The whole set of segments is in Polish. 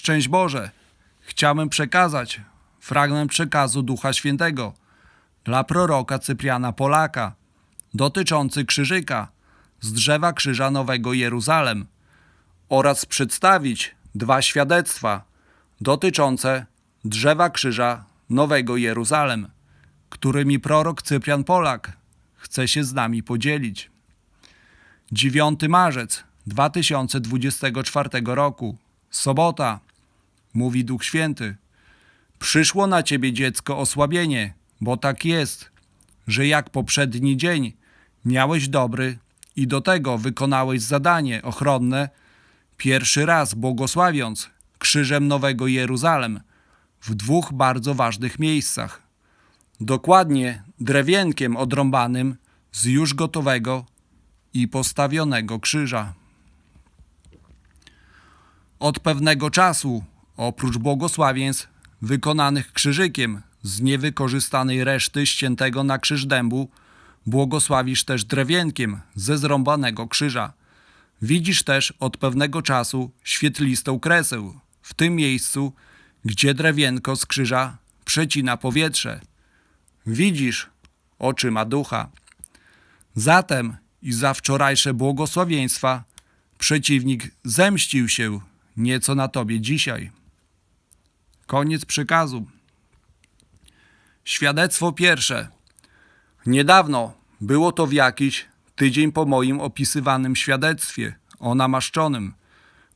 Szczęść Boże! Chciałbym przekazać fragment przekazu Ducha Świętego dla proroka Cypriana Polaka dotyczący krzyżyka z drzewa krzyża Nowego Jeruzalem oraz przedstawić dwa świadectwa dotyczące drzewa krzyża Nowego Jeruzalem, którymi prorok Cyprian Polak chce się z nami podzielić. 9 marzec 2024 roku, sobota, mówi Duch Święty. Przyszło na ciebie dziecko osłabienie, bo tak jest, że jak poprzedni dzień miałeś dobry i do tego wykonałeś zadanie ochronne, pierwszy raz błogosławiąc krzyżem Nowego Jeruzalem w dwóch bardzo ważnych miejscach. Dokładnie drewienkiem odrąbanym z już gotowego i postawionego krzyża. Od pewnego czasu, oprócz błogosławieństw wykonanych krzyżykiem z niewykorzystanej reszty ściętego na krzyż dębu, błogosławisz też drewienkiem ze zrąbanego krzyża. Widzisz też od pewnego czasu świetlistą kresę w tym miejscu, gdzie drewienko z krzyża przecina powietrze. Widzisz oczyma ducha. Zatem i za wczorajsze błogosławieństwa przeciwnik zemścił się nieco na tobie dzisiaj. Koniec przykazu. Świadectwo pierwsze. Niedawno, było to w jakiś tydzień po moim opisywanym świadectwie o namaszczonym,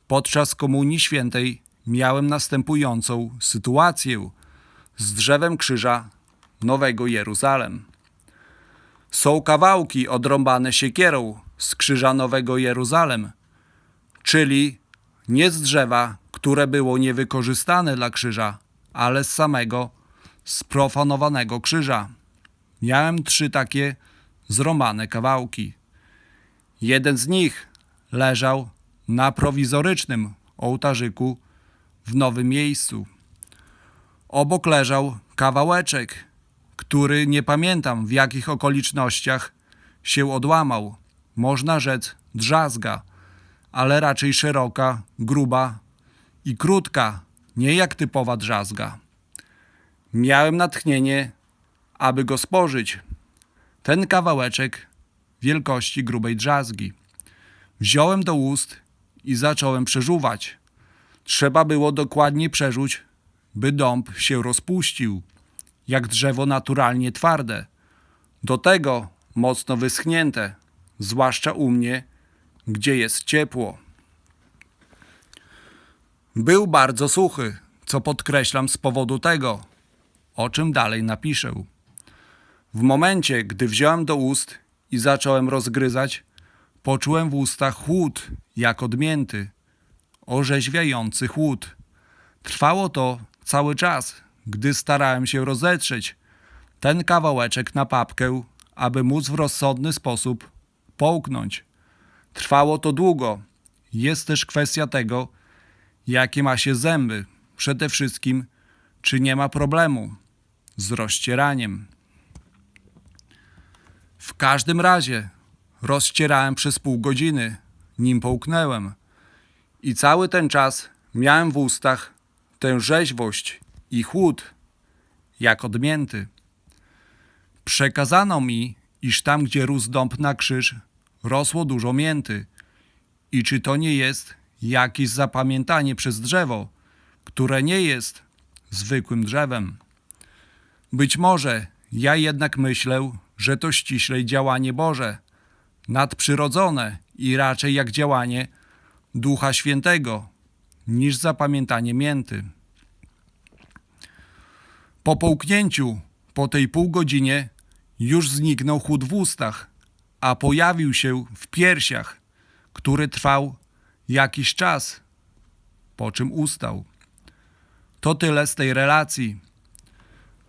podczas Komunii Świętej miałem następującą sytuację z drzewem krzyża Nowego Jeruzalem. Są kawałki odrąbane siekierą z krzyża Nowego Jeruzalem, czyli nie z drzewa, które było niewykorzystane dla krzyża, ale z samego sprofanowanego krzyża. Miałem trzy takie zrąbane kawałki. Jeden z nich leżał na prowizorycznym ołtarzyku w nowym miejscu. Obok leżał kawałeczek, który nie pamiętam w jakich okolicznościach się odłamał. Można rzec drzazga, ale raczej szeroka, gruba i krótka, nie jak typowa drzazga. Miałem natchnienie, aby go spożyć. Ten kawałeczek wielkości grubej drzazgi. Wziąłem do ust i zacząłem przeżuwać. Trzeba było dokładnie przerzuć, by dąb się rozpuścił, jak drzewo naturalnie twarde. Do tego mocno wyschnięte, zwłaszcza u mnie, gdzie jest ciepło. Był bardzo suchy, co podkreślam z powodu tego, o czym dalej napiszę. W momencie, gdy wziąłem do ust i zacząłem rozgryzać, poczułem w ustach chłód, jak odmięty, orzeźwiający chłód. Trwało to cały czas, gdy starałem się rozetrzeć ten kawałeczek na papkę, aby móc w rozsądny sposób połknąć. Trwało to długo. Jest też kwestia tego, jakie ma się zęby. Przede wszystkim, czy nie ma problemu z rozcieraniem. W każdym razie rozcierałem przez pół godziny, nim połknęłem. I cały ten czas miałem w ustach tę rzeźwość i chłód, jak odmięty. Przekazano mi, iż tam, gdzie rósł dąb na krzyż, rosło dużo mięty. I czy to nie jest jakieś zapamiętanie przez drzewo, które nie jest zwykłym drzewem? Być może ja jednak myślę, że to ściślej działanie Boże, nadprzyrodzone i raczej jak działanie Ducha Świętego, niż zapamiętanie mięty. Po połknięciu, po tej pół godzinie, już zniknął chłód w ustach, a pojawił się w piersiach, który trwał jakiś czas, po czym ustał. To tyle z tej relacji.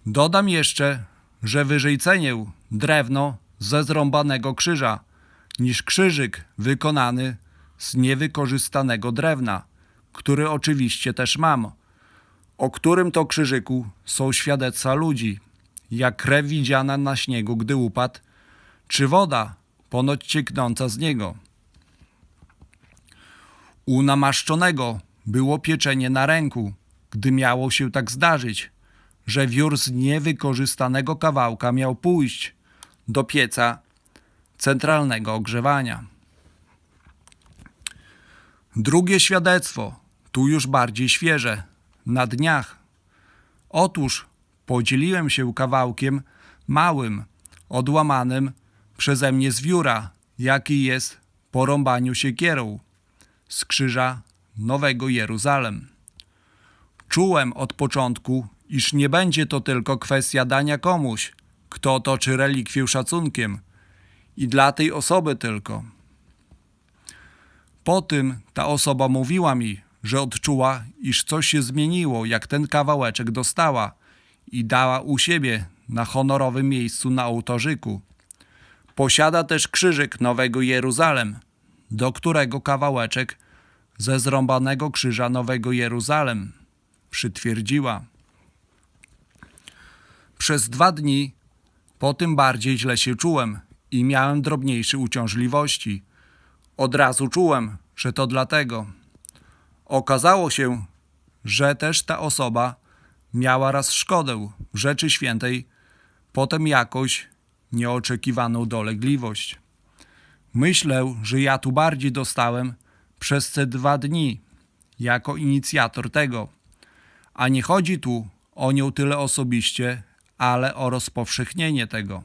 Dodam jeszcze, że wyżej cenię drewno ze zrąbanego krzyża niż krzyżyk wykonany z niewykorzystanego drewna, który oczywiście też mam, o którym to krzyżyku są świadectwa ludzi, jak krew widziana na śniegu, gdy upadł, czy woda ponoć cieknąca z niego. U namaszczonego było pieczenie na ręku, gdy miało się tak zdarzyć, że wiór z niewykorzystanego kawałka miał pójść do pieca centralnego ogrzewania. Drugie świadectwo, tu już bardziej świeże, na dniach. Otóż podzieliłem się kawałkiem małym, odłamanym przeze mnie z wióra, jaki jest po rąbaniu siekierą z krzyża Nowego Jeruzalem. Czułem od początku, iż nie będzie to tylko kwestia dania komuś, kto otoczy relikwię szacunkiem i dla tej osoby tylko. Po tym ta osoba mówiła mi, że odczuła, iż coś się zmieniło, jak ten kawałeczek dostała i dała u siebie na honorowym miejscu na ołtarzyku. Posiada też krzyżyk Nowego Jeruzalem, do którego kawałeczek ze zrąbanego krzyża Nowego Jeruzalem przytwierdziła. Przez dwa dni po tym bardziej źle się czułem i miałem drobniejsze uciążliwości. Od razu czułem, że to dlatego. Okazało się, że też ta osoba miała raz szkodę w Rzeczy Świętej, potem jakoś nieoczekiwaną dolegliwość. Myślę, że ja tu bardziej dostałem przez te dwa dni jako inicjator tego. A nie chodzi tu o nią tyle osobiście, ale o rozpowszechnienie tego.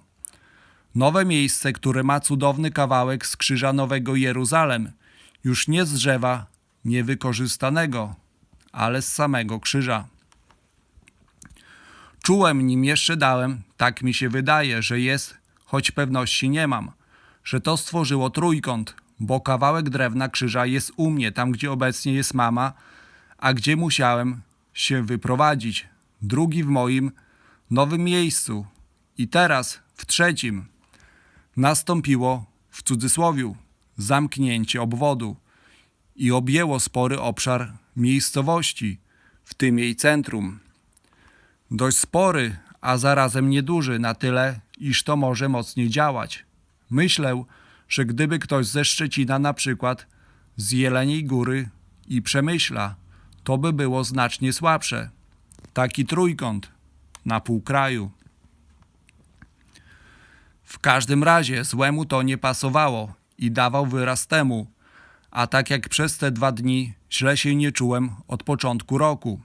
Nowe miejsce, które ma cudowny kawałek z krzyża Nowego Jeruzalem, już nie z drzewa niewykorzystanego, ale z samego krzyża. Czułem nim jeszcze dałem, tak mi się wydaje, że jest, choć pewności nie mam, że to stworzyło trójkąt, bo kawałek drewna krzyża jest u mnie, tam gdzie obecnie jest mama, a gdzie musiałem się wyprowadzić. Drugi w moim nowym miejscu i teraz w trzecim. Nastąpiło w cudzysłowiu zamknięcie obwodu i objęło spory obszar miejscowości, w tym jej centrum. Dość spory, a zarazem nieduży na tyle, iż to może mocniej działać. Myślę, że gdyby ktoś ze Szczecina na przykład z Jeleniej Góry i Przemyśla, to by było znacznie słabsze. Taki trójkąt na pół kraju. W każdym razie złemu to nie pasowało i dawał wyraz temu, a tak jak przez te dwa dni źle się nie czułem od początku roku,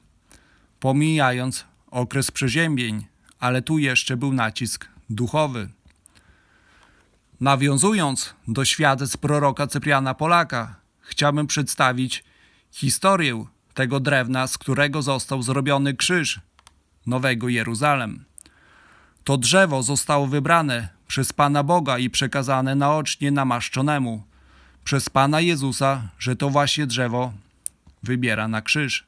pomijając okres przeziębień, ale tu jeszcze był nacisk duchowy. Nawiązując do świadectw proroka Cypriana Polaka, chciałbym przedstawić historię tego drewna, z którego został zrobiony krzyż Nowego Jeruzalem. To drzewo zostało wybrane przez Pana Boga i przekazane naocznie namaszczonemu przez Pana Jezusa, że to właśnie drzewo wybiera na krzyż.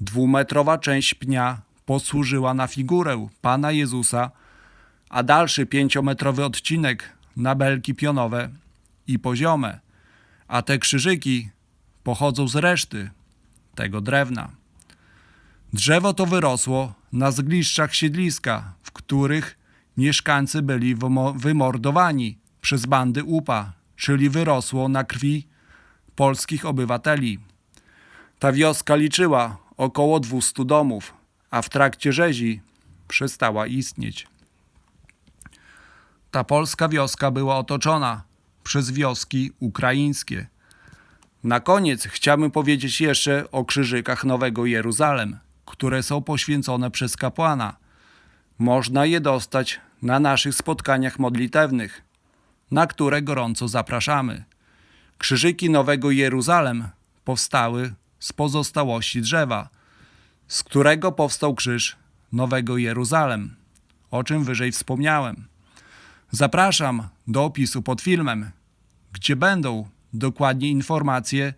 Dwumetrowa część pnia posłużyła na figurę Pana Jezusa, a dalszy pięciometrowy odcinek na belki pionowe i poziome, a te krzyżyki pochodzą z reszty tego drewna. Drzewo to wyrosło na zgliszczach siedliska, w których mieszkańcy byli wymo- wymordowani przez bandy UPA, czyli wyrosło na krwi polskich obywateli. Ta wioska liczyła około 200 domów, a w trakcie rzezi przestała istnieć. Ta polska wioska była otoczona przez wioski ukraińskie. Na koniec chciałbym powiedzieć jeszcze o krzyżykach Nowego Jeruzalem, które są poświęcone przez kapłana. Można je dostać na naszych spotkaniach modlitewnych, na które gorąco zapraszamy. Krzyżyki Nowego Jeruzalem powstały z pozostałości drzewa, z którego powstał krzyż Nowego Jeruzalem, o czym wyżej wspomniałem. Zapraszam do opisu pod filmem, gdzie będą dokładnie informacje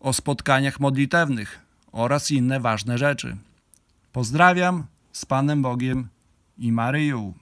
o spotkaniach modlitewnych oraz inne ważne rzeczy. Pozdrawiam z Panem Bogiem i Maryją.